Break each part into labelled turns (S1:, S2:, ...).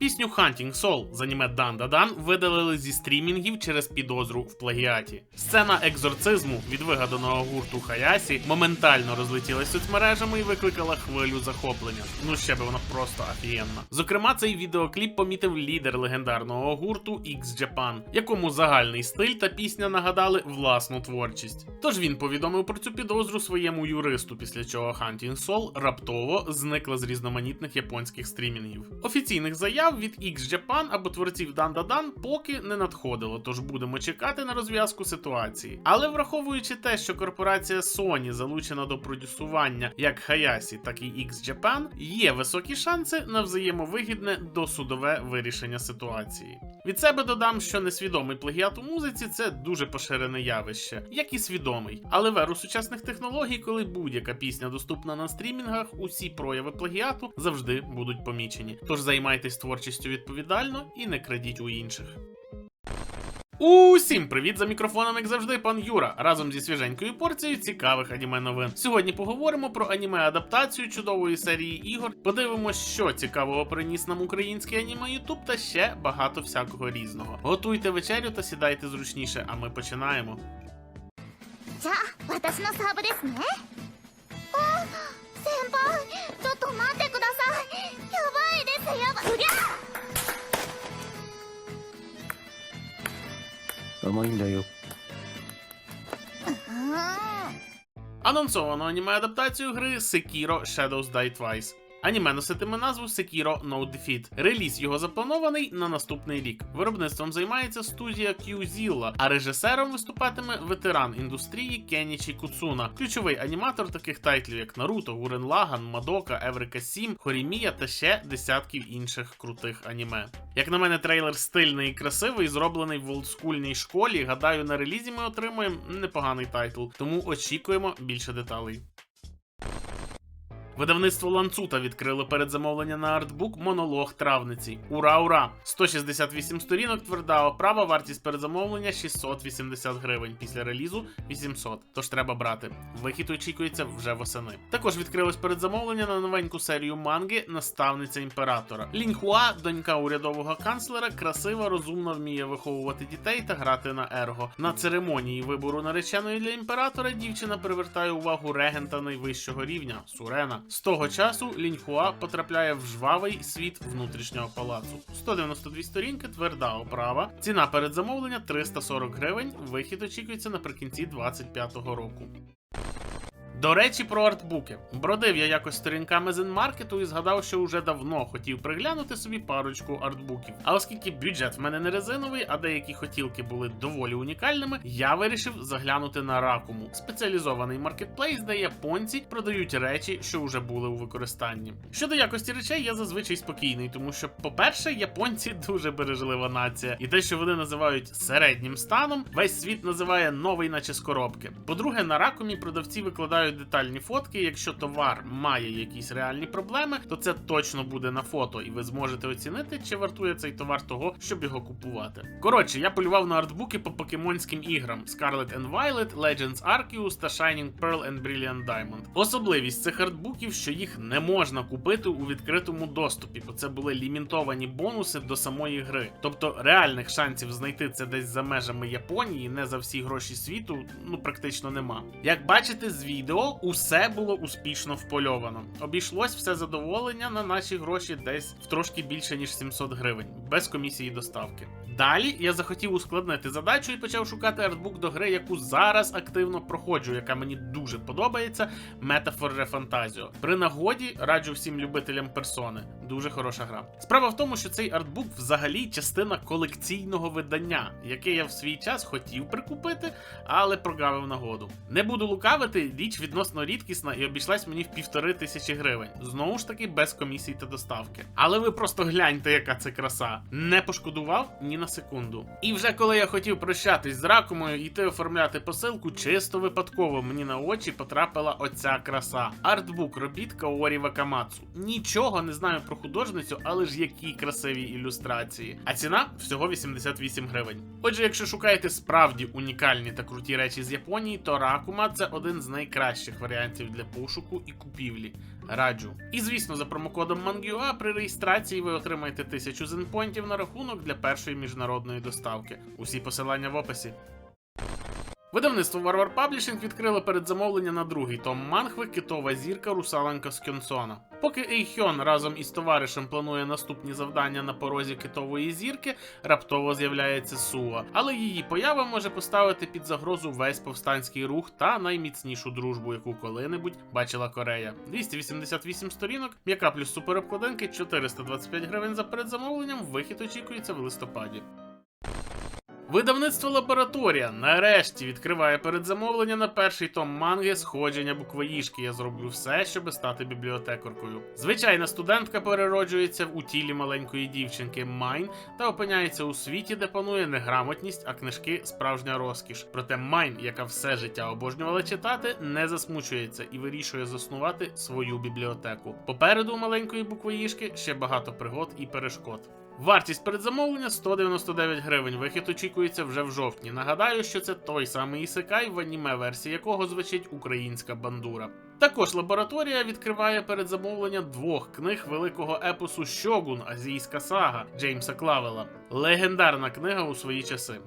S1: Пісню Hunting Soul з аніме Дан Дан видалили зі стрімінгів через підозру в плагіаті. Сцена екзорцизму від вигаданого гурту Хаясі моментально розлетілась соцмережами і викликала хвилю захоплення. Ну ще би вона просто офігенна. Зокрема, цей відеокліп помітив лідер легендарного гурту X Japan, якому загальний стиль та пісня нагадали власну творчість. Тож він повідомив про цю підозру своєму юристу, після чого Hunting Soul раптово зникла з різноманітних японських стрімінгів. Офіційних заяв від X Japan або творців Da поки не надходило, тож будемо чекати на розв'язку ситуації. Але враховуючи те, що корпорація Sony залучена до продюсування як Hayasi, так і X Japan, є високі шанси на взаємовигідне досудове вирішення ситуації. Від себе додам, що несвідомий плагіат у музиці це дуже поширене явище, як і свідомий. Але в еру сучасних технологій, коли будь-яка пісня доступна на стрімінгах, усі прояви плагіату завжди будуть помічені. Тож займайтесь творчістю творчістю відповідально і не крадіть у інших. Усім привіт за мікрофоном, як завжди, пан Юра, разом зі свіженькою порцією цікавих аніме новин. Сьогодні поговоримо про аніме-адаптацію чудової серії ігор. Подивимося, що цікавого приніс нам український аніме Ютуб та ще багато всякого різного. Готуйте вечерю та сідайте зручніше, а ми починаємо.
S2: Сенпай!
S3: 甘いんだよ
S2: うーん
S1: Анонсовано аніме адаптацію гри Sekiro Shadows Die Twice. Аніме носитиме назву Sekiro No Defeat. Реліз його запланований на наступний рік. Виробництвом займається студія Q-Zilla, а режисером виступатиме ветеран індустрії Кенічі Куцуна, ключовий аніматор таких тайтлів, як Наруто, Гурен Лаган, Мадока, Еврика 7, Хорімія та ще десятків інших крутих аніме. Як на мене, трейлер стильний і красивий, зроблений в олдскульній школі. Гадаю, на релізі ми отримаємо непоганий тайтл, тому очікуємо більше деталей. Видавництво Ланцута відкрило передзамовлення на артбук Монолог травниці. Ура, ура! 168 сторінок, тверда оправа, вартість передзамовлення 680 гривень. Після релізу 800. Тож треба брати. Вихід очікується вже восени. Також відкрилось передзамовлення на новеньку серію манги Наставниця імператора. Ліньхуа, донька урядового канцлера, красиво, розумно вміє виховувати дітей та грати на ерго. На церемонії вибору нареченої для імператора дівчина привертає увагу регента найвищого рівня Сурена. З того часу Ліньхуа потрапляє в жвавий світ внутрішнього палацу. 192 сторінки, тверда оправа. Ціна передзамовлення 340 гривень. Вихід очікується наприкінці 25-го року. До речі, про артбуки. Бродив я якось сторінками зенмаркету і згадав, що вже давно хотів приглянути собі парочку артбуків. А оскільки бюджет в мене не резиновий, а деякі хотілки були доволі унікальними, я вирішив заглянути на ракуму спеціалізований маркетплейс, де японці продають речі, що вже були у використанні. Щодо якості речей, я зазвичай спокійний, тому що, по-перше, японці дуже бережлива нація, і те, що вони називають середнім станом, весь світ називає новий, наче з коробки. По-друге, на ракумі продавці викладають детальні фотки. Якщо товар має якісь реальні проблеми, то це точно буде на фото, і ви зможете оцінити, чи вартує цей товар того, щоб його купувати. Коротше, я полював на артбуки по покемонським іграм Scarlet and Violet, Legends Arceus та Shining Pearl and Brilliant Diamond. Особливість цих артбуків, що їх не можна купити у відкритому доступі, бо це були лімітовані бонуси до самої гри. Тобто реальних шансів знайти це десь за межами Японії, не за всі гроші світу, ну практично нема. Як бачите з відео, усе було успішно впольовано. Обійшлось все задоволення на наші гроші десь в трошки більше ніж 700 гривень, без комісії доставки. Далі я захотів ускладнити задачу і почав шукати артбук до гри, яку зараз активно проходжу, яка мені дуже подобається. Metaphor Refantasio. При нагоді раджу всім любителям персони. Дуже хороша гра. Справа в тому, що цей артбук взагалі частина колекційного видання, яке я в свій час хотів прикупити, але прогавив нагоду. Не буду лукавити, річ відносно рідкісна і обійшлась мені в півтори тисячі гривень. Знову ж таки, без комісій та доставки. Але ви просто гляньте, яка це краса. Не пошкодував ні на секунду. І вже коли я хотів прощатись з ракомою і йти оформляти посилку, чисто випадково мені на очі потрапила оця краса. Артбук робіт Каорі Вакамацу. Нічого не знаю про художницю, але ж які красиві ілюстрації. А ціна всього 88 гривень. Отже, якщо шукаєте справді унікальні та круті речі з Японії, то Ракума це один з найкращих варіантів для пошуку і купівлі. Раджу. І звісно, за промокодом MANGUA при реєстрації ви отримаєте 1000 зенпойнтів на рахунок для першої міжнародної доставки. Усі посилання в описі. Видавництво Варвар Паблішинг відкрило передзамовлення на другий том мангви Китова зірка Русалонька з Кьонсона. Поки Ейхьон разом із товаришем планує наступні завдання на порозі китової зірки, раптово з'являється Суа, але її поява може поставити під загрозу весь повстанський рух та найміцнішу дружбу, яку коли-небудь бачила Корея. 288 сторінок, м'яка плюс суперобкладинки, 425 гривень за передзамовленням. Вихід очікується в листопаді. Видавництво Лабораторія нарешті відкриває передзамовлення на перший том манги Сходження буквоїжки. Я зроблю все, щоб стати бібліотекаркою. Звичайна студентка перероджується у тілі маленької дівчинки Майн та опиняється у світі, де панує неграмотність, а книжки справжня розкіш. Проте Майн, яка все життя обожнювала читати, не засмучується і вирішує заснувати свою бібліотеку. Попереду у маленької буквоїжки ще багато пригод і перешкод. Вартість передзамовлення 199 гривень. Вихід очікується вже в жовтні. Нагадаю, що це той самий ісекай, в аніме версії якого звучить українська бандура. Також лабораторія відкриває передзамовлення двох книг великого епосу Щогун Азійська сага Джеймса Клавела. Легендарна книга у свої часи.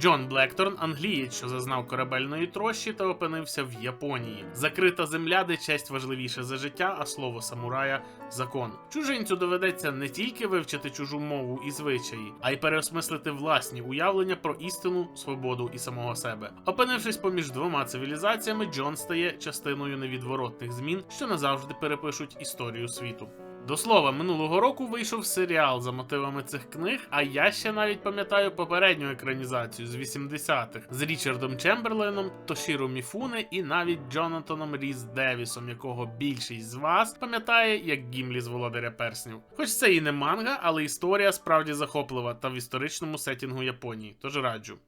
S1: Джон Блекторн, англієць, що зазнав корабельної трощі та опинився в Японії. Закрита земля, де честь важливіше за життя, а слово самурая закон. Чужинцю доведеться не тільки вивчити чужу мову і звичаї, а й переосмислити власні уявлення про істину, свободу і самого себе. Опинившись поміж двома цивілізаціями, Джон стає частиною невідворотних змін, що назавжди перепишуть історію світу. До слова, минулого року вийшов серіал за мотивами цих книг, а я ще навіть пам'ятаю попередню екранізацію з 80-х з Річардом Чемберленом, Тошіро Міфуне і навіть Джонатаном Різ Девісом, якого більшість з вас пам'ятає як Гімлі з Володаря Перснів. Хоч це і не манга, але історія справді захоплива та в історичному сетінгу Японії, тож раджу.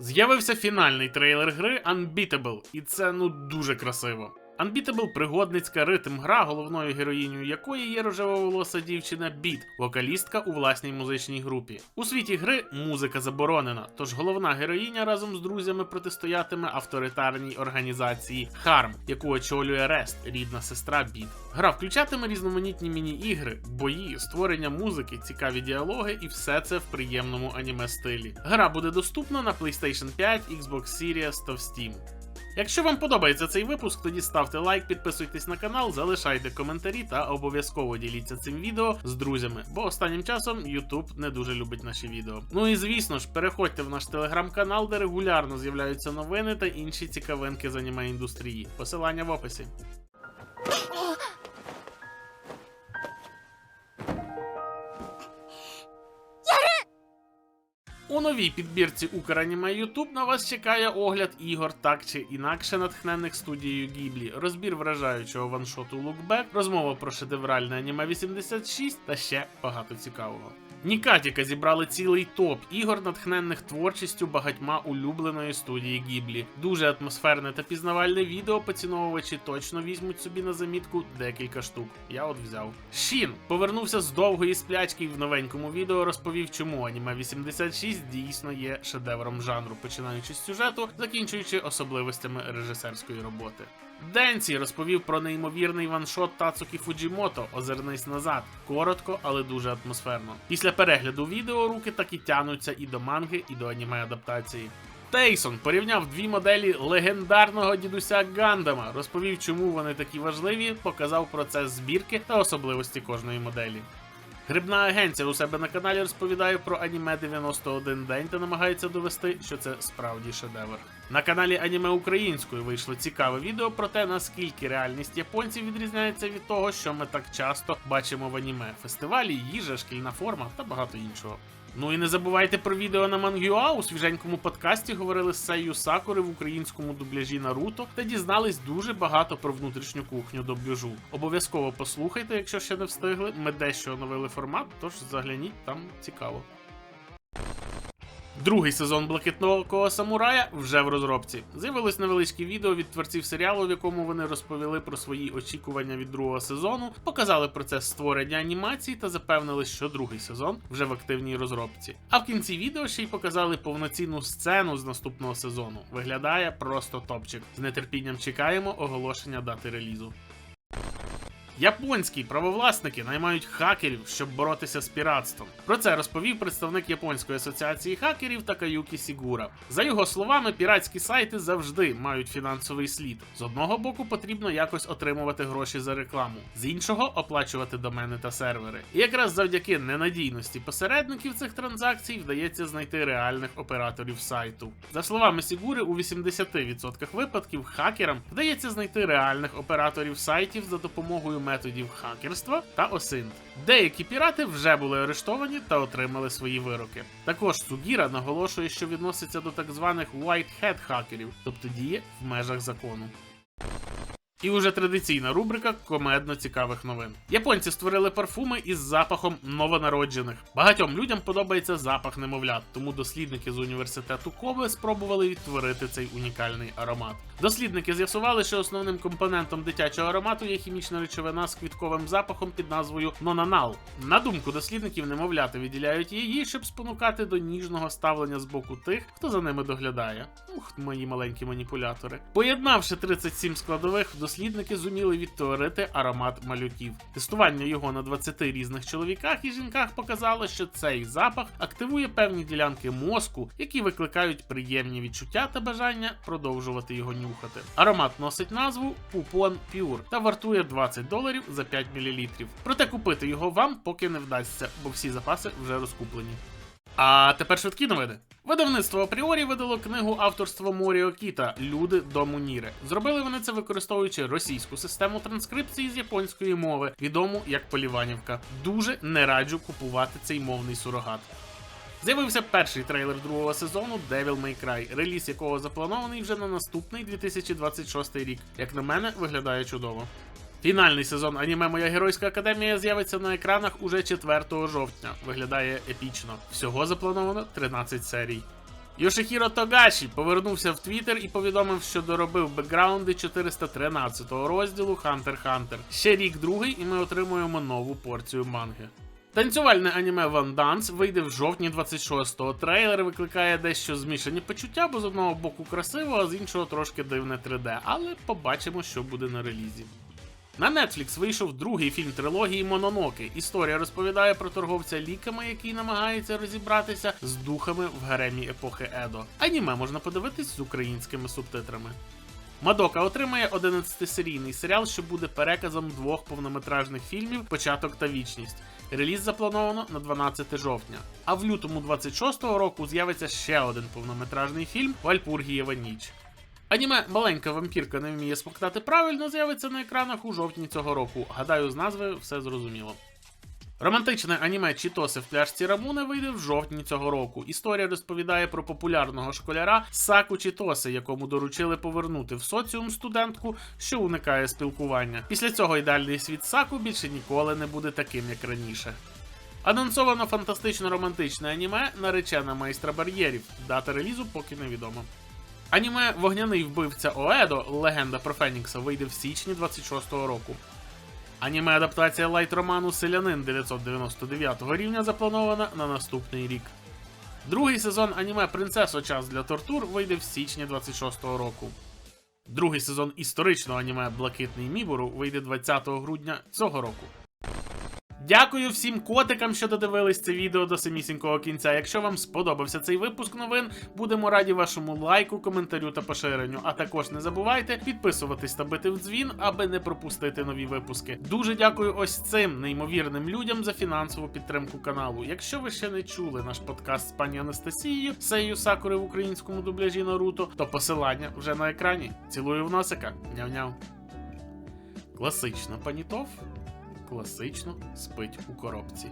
S1: З'явився фінальний трейлер гри Unbeatable, і це ну дуже красиво. Unbeatable – пригодницька ритм гра, головною героїнею якої є рожевоволоса дівчина Біт, вокалістка у власній музичній групі. У світі гри музика заборонена, тож головна героїня разом з друзями протистоятиме авторитарній організації Харм, яку очолює Рест, рідна сестра Біт. Гра включатиме різноманітні міні-ігри, бої, створення музики, цікаві діалоги і все це в приємному аніме стилі. Гра буде доступна на PlayStation 5, Xbox Series та в Steam. Якщо вам подобається цей випуск, тоді ставте лайк, підписуйтесь на канал, залишайте коментарі та обов'язково діліться цим відео з друзями, бо останнім часом YouTube не дуже любить наші відео. Ну і звісно ж, переходьте в наш телеграм-канал, де регулярно з'являються новини та інші цікавинки з аніме індустрії. Посилання в описі. У новій підбірці Украніме YouTube на вас чекає огляд ігор так чи інакше натхнених студією Гіблі, розбір вражаючого ваншоту Лукбек, розмова про шедевральне аніме 86 та ще багато цікавого. Нікатіка зібрали цілий топ ігор, натхненних творчістю багатьма улюбленої студії Гіблі. Дуже атмосферне та пізнавальне відео поціновувачі точно візьмуть собі на замітку декілька штук. Я от взяв. Шін повернувся з довгої сплячки і в новенькому відео розповів, чому аніме 86 дійсно є шедевром жанру, починаючи з сюжету, закінчуючи особливостями режисерської роботи. Денсі розповів про неймовірний ваншот Тацукі Фуджімото Озирнись назад. Коротко, але дуже атмосферно. Після перегляду відео руки так і тянуться і до манги, і до аніме адаптації. Тейсон порівняв дві моделі легендарного дідуся Гандама, розповів, чому вони такі важливі, показав процес збірки та особливості кожної моделі. Грибна агенція у себе на каналі розповідає про аніме 91 день та намагається довести, що це справді шедевр. На каналі Аніме Українською вийшло цікаве відео про те, наскільки реальність японців відрізняється від того, що ми так часто бачимо в аніме: фестивалі, їжа, шкільна форма та багато іншого. Ну і не забувайте про відео на Мангюа. У свіженькому подкасті говорили з Сею Сакури в українському дубляжі Наруто та дізнались дуже багато про внутрішню кухню дубляжу. Обов'язково послухайте, якщо ще не встигли. Ми дещо оновили формат, тож загляніть там цікаво. Другий сезон блакитного самурая вже в розробці. З'явилось невеличке відео від творців серіалу, в якому вони розповіли про свої очікування від другого сезону, показали процес створення анімації та запевнили, що другий сезон вже в активній розробці. А в кінці відео ще й показали повноцінну сцену з наступного сезону. Виглядає просто топчик. З нетерпінням чекаємо оголошення дати релізу. Японські правовласники наймають хакерів, щоб боротися з піратством. Про це розповів представник Японської асоціації хакерів Такаюкі Сігура. За його словами, піратські сайти завжди мають фінансовий слід. З одного боку потрібно якось отримувати гроші за рекламу, з іншого оплачувати домени та сервери. І якраз завдяки ненадійності посередників цих транзакцій вдається знайти реальних операторів сайту. За словами Сігури, у 80% випадків хакерам вдається знайти реальних операторів сайтів за допомогою методів хакерства та осинт. Деякі пірати вже були арештовані та отримали свої вироки. Також Сугіра наголошує, що відноситься до так званих white hat хакерів, тобто діє в межах закону. І уже традиційна рубрика комедно цікавих новин. Японці створили парфуми із запахом новонароджених. Багатьом людям подобається запах немовлят, тому дослідники з університету Кобе спробували відтворити цей унікальний аромат. Дослідники з'ясували, що основним компонентом дитячого аромату є хімічна речовина з квітковим запахом під назвою нонанал. На думку дослідників, немовляти виділяють її, щоб спонукати до ніжного ставлення з боку тих, хто за ними доглядає. Ух, мої маленькі маніпулятори. Поєднавши 37 складових, дослідники зуміли відтворити аромат малюків. Тестування його на 20 різних чоловіках і жінках показало, що цей запах активує певні ділянки мозку, які викликають приємні відчуття та бажання продовжувати його нюхати. Аромат носить назву Pupon Pure та вартує 20 доларів за 5 мл. Проте купити його вам поки не вдасться, бо всі запаси вже розкуплені. А тепер швидкі новини. Видавництво Апріорі видало книгу авторства Моріо Кіта Люди дому Ніре. Зробили вони це використовуючи російську систему транскрипції з японської мови, відому як Поліванівка. Дуже не раджу купувати цей мовний сурогат. З'явився перший трейлер другого сезону Devil May Cry, реліз якого запланований вже на наступний 2026 рік. Як на мене, виглядає чудово. Фінальний сезон аніме Моя Геройська Академія з'явиться на екранах уже 4 жовтня. Виглядає епічно. Всього заплановано 13 серій. Йошихіро Тогаші повернувся в Твіттер і повідомив, що доробив бекграунди 413 розділу Hunter x Hunter. Ще рік другий, і ми отримуємо нову порцію манги. Танцювальне аніме Ван Данс вийде в жовтні 26-го. Трейлер викликає дещо змішані почуття, бо з одного боку красиво, а з іншого трошки дивне 3D, але побачимо, що буде на релізі. На Netflix вийшов другий фільм трилогії Мононоки. Історія розповідає про торговця ліками, який намагається розібратися з духами в гаремі епохи Едо. Аніме можна подивитись з українськими субтитрами. Мадока отримає 11-серійний серіал, що буде переказом двох повнометражних фільмів Початок та вічність. Реліз заплановано на 12 жовтня. А в лютому 26-го року з'явиться ще один повнометражний фільм Вальпургієва ніч. Аніме Маленька вампірка не вміє смоктати правильно з'явиться на екранах у жовтні цього року. Гадаю, з назви все зрозуміло. Романтичне аніме Чітоси в пляшці Рамуни вийде в жовтні цього року. Історія розповідає про популярного школяра Саку Чітоси, якому доручили повернути в соціум студентку, що уникає спілкування. Після цього ідеальний світ Саку більше ніколи не буде таким, як раніше. Анонсовано фантастично романтичне аніме Наречена майстра бар'єрів. Дата релізу поки невідома. Аніме Вогняний вбивця Оедо Легенда про Фенікса вийде в січні 26-го року. Аніме адаптація лайт-роману Селянин 999 рівня запланована на наступний рік. Другий сезон аніме Принцесо Час для тортур вийде в січні 26-го року. Другий сезон історичного аніме Блакитний Мібору вийде 20 грудня цього року. Дякую всім котикам, що додивились це відео до самісінького кінця. Якщо вам сподобався цей випуск новин, будемо раді вашому лайку, коментарю та поширенню. А також не забувайте підписуватись та бити в дзвін, аби не пропустити нові випуски. Дуже дякую ось цим неймовірним людям за фінансову підтримку каналу. Якщо ви ще не чули наш подкаст з пані Анастасією, Сею Сакури в українському дубляжі Наруто, то посилання вже на екрані. Цілую в носика. Няв-няв. Класична панітов класично спить у коробці.